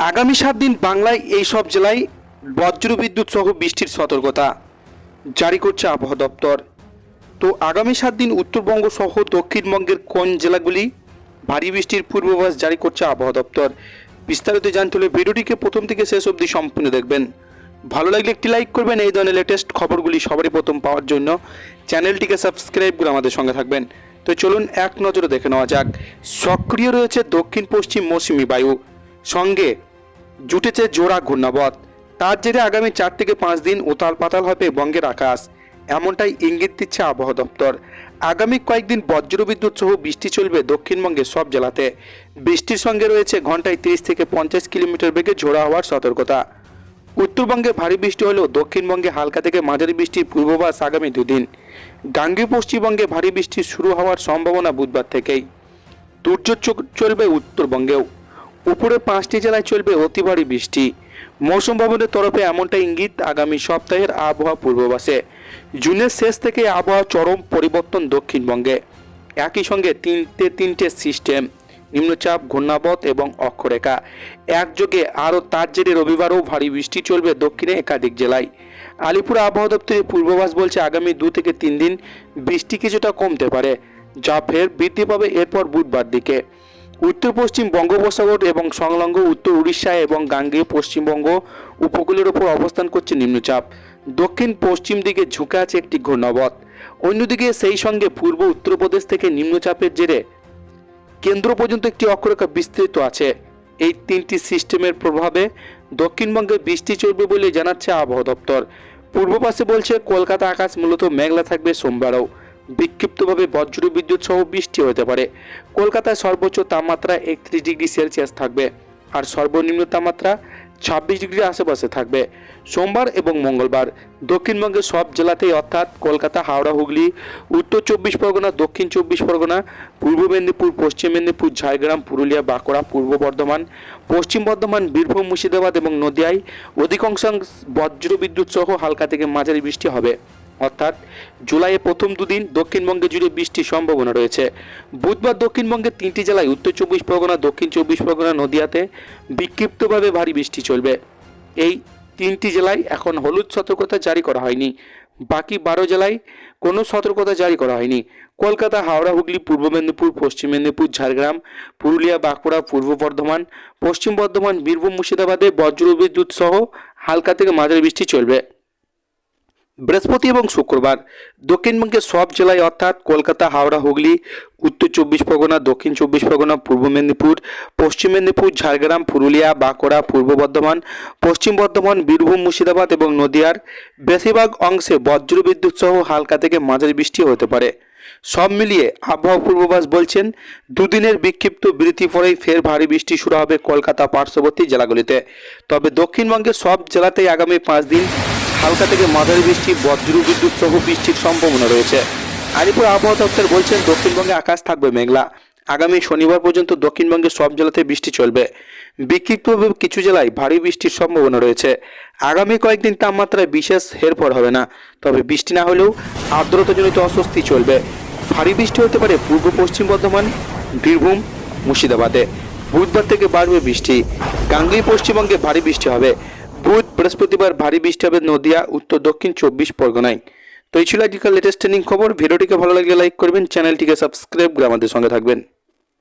আগামী সাত দিন বাংলায় এই সব জেলায় বজ্র বিদ্যুৎ সহ বৃষ্টির সতর্কতা জারি করছে আবহাওয়া দপ্তর। তো আগামী সাত দিন উত্তরবঙ্গ সহ দক্ষিণবঙ্গের কোন জেলাগুলি ভারী বৃষ্টির পূর্বাভাস জারি করছে আবহাওয়া দপ্তর? বিস্তারিত জানতে হলে ভিডিওটিকে প্রথম থেকে শেষ অবধি সম্পূর্ণ দেখবেন। ভালো লাগলে একটি লাইক করবেন, এই ধরনের লেটেস্ট খবরগুলি সবারই প্রথম পাওয়ার জন্য। চ্যানেলটিকে সাবস্ক্রাইব করে আমাদের সঙ্গে থাকবেন। তো চলুন এক নজরে দেখে নেওয়া যাক। সক্রিয় রয়েছে দক্ষিণ পশ্চিম মৌসুমি বায়ু। সঙ্গে জুটেছে জোড়া ঘূর্ণাবত। তার জেরে আগামী চার থেকে পাঁচ দিন উতাল পাতাল হবে বঙ্গের আকাশ। এমনটাই ইঙ্গিত দিচ্ছে আবহাওয়া দপ্তর। আগামী কয়েকদিন বজ্রবিদ্যুৎ সহ বৃষ্টি চলবে দক্ষিণবঙ্গের সব জেলাতে। বৃষ্টির সঙ্গে রয়েছে ঘন্টায় তিরিশ থেকে পঞ্চাশ কিলোমিটার বেগে ঝোড়া হওয়ার সতর্কতা। উত্তরবঙ্গে ভারী বৃষ্টি হলেও দক্ষিণবঙ্গে হালকা থেকে মাঝারি বৃষ্টির পূর্বাভাস আগামী দুদিন। গাঙ্গীয় পশ্চিমবঙ্গে ভারী বৃষ্টি শুরু হওয়ার সম্ভাবনা বুধবার থেকেই। দুর্যোগ চলবে উত্তরবঙ্গেও। উপরে পাঁচটি জেলায় চলবে অতি ভারী বৃষ্টি। মৌসুম ভবনের তরফে এমনটা ইঙ্গিত আগামী সপ্তাহের আবহাওয়া পূর্বাভাসে। জুনের শেষ থেকে আবহাওয়া চরম পরিবর্তন দক্ষিণবঙ্গে। একই সঙ্গে তিনটে তিনটে সিস্টেম, নিম্নচাপ, ঘূর্ণাবত এবং অক্ষরেখা। একযোগে আরও তার জেরে রবিবারও ভারী বৃষ্টি চলবে দক্ষিণে একাধিক জেলায়। আলিপুর আবহাওয়া দপ্তরের পূর্বাভাস বলছে আগামী দু থেকে তিন দিন বৃষ্টি কিছুটা কমতে পারে, যা ফের বৃদ্ধি পাবে এরপর বুধবার দিকে। উত্তর পশ্চিম বঙ্গোপসাগর এবং সংলগ্ন উত্তর উড়িষ্যা এবং গাঙ্গেয় পশ্চিমবঙ্গ উপকূলের ওপর অবস্থান করছে নিম্নচাপ। দক্ষিণ পশ্চিম দিকে ঝুঁকে আছে একটি ঘূর্ণাবত। অন্যদিকে সেই সঙ্গে পূর্ব উত্তরপ্রদেশ থেকে নিম্নচাপের জেরে কেন্দ্র পর্যন্ত একটি অক্ষরেখা বিস্তৃত আছে। এই তিনটি সিস্টেমের প্রভাবে দক্ষিণবঙ্গে বৃষ্টি চলবে বলে জানাচ্ছে আবহাওয়া দপ্তর। পূর্ব পাশে বলছে, কলকাতা আকাশ মূলত মেঘলা থাকবে সোমবারও। বিক্ষিপ্তভাবে বজ্র বিদ্যুৎ সহ বৃষ্টি হতে পারে। কলকাতায় সর্বোচ্চ তাপমাত্রা একত্রিশ ডিগ্রি সেলসিয়াস থাকবে আর সর্বনিম্ন তাপমাত্রা ছাব্বিশ ডিগ্রি আশেপাশে থাকবে। সোমবার এবং মঙ্গলবার দক্ষিণবঙ্গের সব জেলাতেই অর্থাৎ কলকাতা, হাওড়া, হুগলি, উত্তর চব্বিশ পরগনা, দক্ষিণ চব্বিশ পরগনা, পূর্ব মেদিনীপুর, পশ্চিম মেদিনীপুর, ঝাড়গ্রাম, পুরুলিয়া, বাঁকুড়া, পূর্ব বর্ধমান, পশ্চিম বর্ধমান, বীরভূম, মুর্শিদাবাদ এবং নদিয়ায় অধিকাংশ বজ্র বিদ্যুৎ সহ হালকা থেকে মাঝারি বৃষ্টি হবে। অর্থাৎ জুলাইয়ের প্রথম দুদিন দক্ষিণবঙ্গে জুড়ে বৃষ্টির সম্ভাবনা রয়েছে। বুধবার দক্ষিণবঙ্গের তিনটি জেলায় উত্তর চব্বিশ পরগনা, দক্ষিণ চব্বিশ পরগনা নদিয়াতে বিক্ষিপ্তভাবে ভারী বৃষ্টি চলবে। এই তিনটি জেলায় এখন হলুদ সতর্কতা জারি করা হয়নি। বাকি বারো জেলায় কোনো সতর্কতা জারি করা হয়নি। কলকাতা, হাওড়া, হুগলি, পূর্ব মেদিনীপুর, পশ্চিম মেদিনীপুর, ঝাড়গ্রাম, পুরুলিয়া, বাঁকুড়া, পূর্ব বর্ধমান, পশ্চিম বর্ধমান, বীরভূম, মুর্শিদাবাদে বজ্রবিদ্যুৎ সহ হালকা থেকে মাঝারি বৃষ্টি চলবে। বৃহস্পতি এবং শুক্রবার দক্ষিণবঙ্গের সব জেলায় অর্থাৎ কলকাতা, হাওড়া, হুগলি, উত্তর চব্বিশ পরগনা, দক্ষিণ চব্বিশ পরগনা, পূর্ব মেদিনীপুর, পশ্চিম মেদিনীপুর, ঝাড়গ্রাম, পুরুলিয়া, বাঁকুড়া, পূর্ব বর্ধমান, পশ্চিম বর্ধমান, বীরভূম, মুর্শিদাবাদ এবং নদিয়ার বেশিরভাগ অংশে বজ্রবিদ্যুৎ সহ হালকা থেকে মাঝারি বৃষ্টি হতে পারে। সব মিলিয়ে আবহাওয়া পূর্বাভাস বলছেন, দুদিনের বিক্ষিপ্ত বিরতি পরেই ফের ভারী বৃষ্টি শুরু হবে কলকাতা পার্শ্ববর্তী জেলাগুলিতে। তবে দক্ষিণবঙ্গের সব জেলাতেই আগামী পাঁচ দিন হালকা থেকে মাঝারি বৃষ্টি, বজ্র বিদ্যুৎ সহ বৃষ্টির সম্ভাবনা রয়েছে। আলিপুর আবহাওয়া দপ্তর বলছেন, দক্ষিণবঙ্গে আকাশ থাকবে মেঘলা। আগামী শনিবার পর্যন্ত দক্ষিণবঙ্গের সব জেলাতে বৃষ্টি চলবে। বিক্ষিপ্তভাবে কিছু জেলায় ভারী বৃষ্টির সম্ভাবনা রয়েছে। আগামী কয়েকদিন তাপমাত্রায় বিশেষ হেরফর হবে না। তবে বৃষ্টি না হলেও আর্দ্রতাজনিত অস্বস্তি চলবে। ভারী বৃষ্টি হতে পারে পূর্ব পশ্চিম বর্ধমান, বীরভূম, মুর্শিদাবাদে। বুধবার থেকে বাড়বে বৃষ্টি। গাঙ্গেয় পশ্চিমবঙ্গে ভারী বৃষ্টি হবে। বুধ, বৃহস্পতিবার ভারী বৃষ্টি হবে নদিয়া, উত্তর, দক্ষিণ, চব্বিশ পরগনায়। তো এই ছিল আজকাল লেটেস্ট ট্রেনিং খবর। ভিডিওটিকে ভালো লাগলে লাইক করবেন, চ্যানেলটিকে সাবস্ক্রাইব করে আমাদের সঙ্গে থাকবেন।